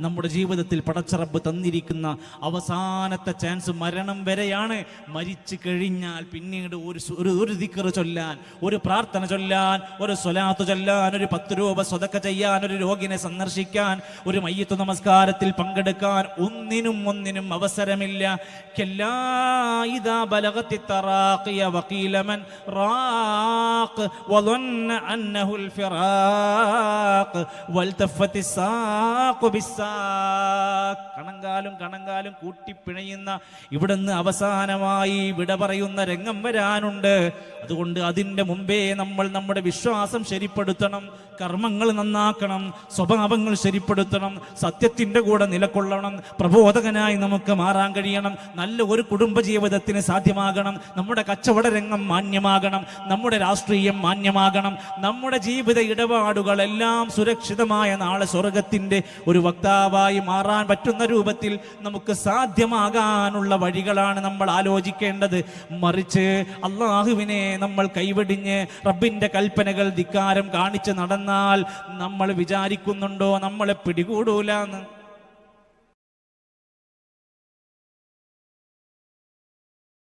നമ്മുടെ ജീവിതത്തിൽ പടച്ചറബ് തന്നിരിക്കുന്ന അവസാനത്തെ ചാൻസ് മരണം വരെയാണ് മരിച്ചു കഴിഞ്ഞാൽ പിന്നീട് ഒരു സു- ഒരു ഒരു ദിക്കറ് ചൊല്ലാൻ ഒരു പ്രാർത്ഥന ചൊല്ലാൻ ഒരു സ്വലാത്ത് ചൊല്ലാൻ ഒരു പത്ത് രൂപ സ്വതക്ക ചെയ്യാൻ ഒരു രോഗിനെ സന്ദർശിക്കാൻ ഒരു മയ്യത്ത് നമസ്കാരത്തിൽ പങ്കെടുക്കാൻ ഒന്നിനും ഒന്നിനും അവസരമില്ല കല്ലാ ഇദാ ബലഗത്തി التراقي وقيل من راق وظن أنه الفراق والتفت الساق بالساق കണങ്കാലും കണങ്കാലും കൂട്ടിപ്പിണയുന്ന ഇവിടുന്ന് അവസാനമായി വിട പറയുന്ന രംഗം വരാനുണ്ട്. അതുകൊണ്ട് അതിന്റെ മുമ്പേ നമ്മൾ നമ്മുടെ വിശ്വാസം ശരിപ്പെടുത്തണം കർമ്മങ്ങൾ നന്നാക്കണം സ്വഭാവങ്ങൾ ശരിപ്പെടുത്തണം സത്യത്തിന്റെ കൂടെ നിലകൊള്ളണം പ്രബോധകനായി നമുക്ക് മാറാൻ കഴിയണം നല്ല ഒരു കുടുംബജീവിതത്തിന് സാധ്യമാകണം നമ്മുടെ കച്ചവട രംഗം മാന്യമാകണം നമ്മുടെ രാഷ്ട്രീയം മാന്യമാകണം നമ്മുടെ ജീവിത ഇടപാടുകളെല്ലാം സുരക്ഷിതമായ നാളെ സ്വർഗത്തിന്റെ ഒരു വക്താവായി മാറാൻ പറ്റുന്ന രൂപത്തിൽ നമുക്ക് സാധ്യമാകാനുള്ള വഴികളാണ് നമ്മൾ ആലോചിക്കേണ്ടത്. മറിച്ച് അള്ളാഹുവിനെ നമ്മൾ കൈവെടിഞ്ഞ് റബ്ബിന്റെ കൽപ്പനകൾ ധിക്കാരം കാണിച്ച് നടന്നാൽ നമ്മൾ വിചാരിക്കുന്നുണ്ടോ? നമ്മളെ പിടികൂടൂല എന്ന്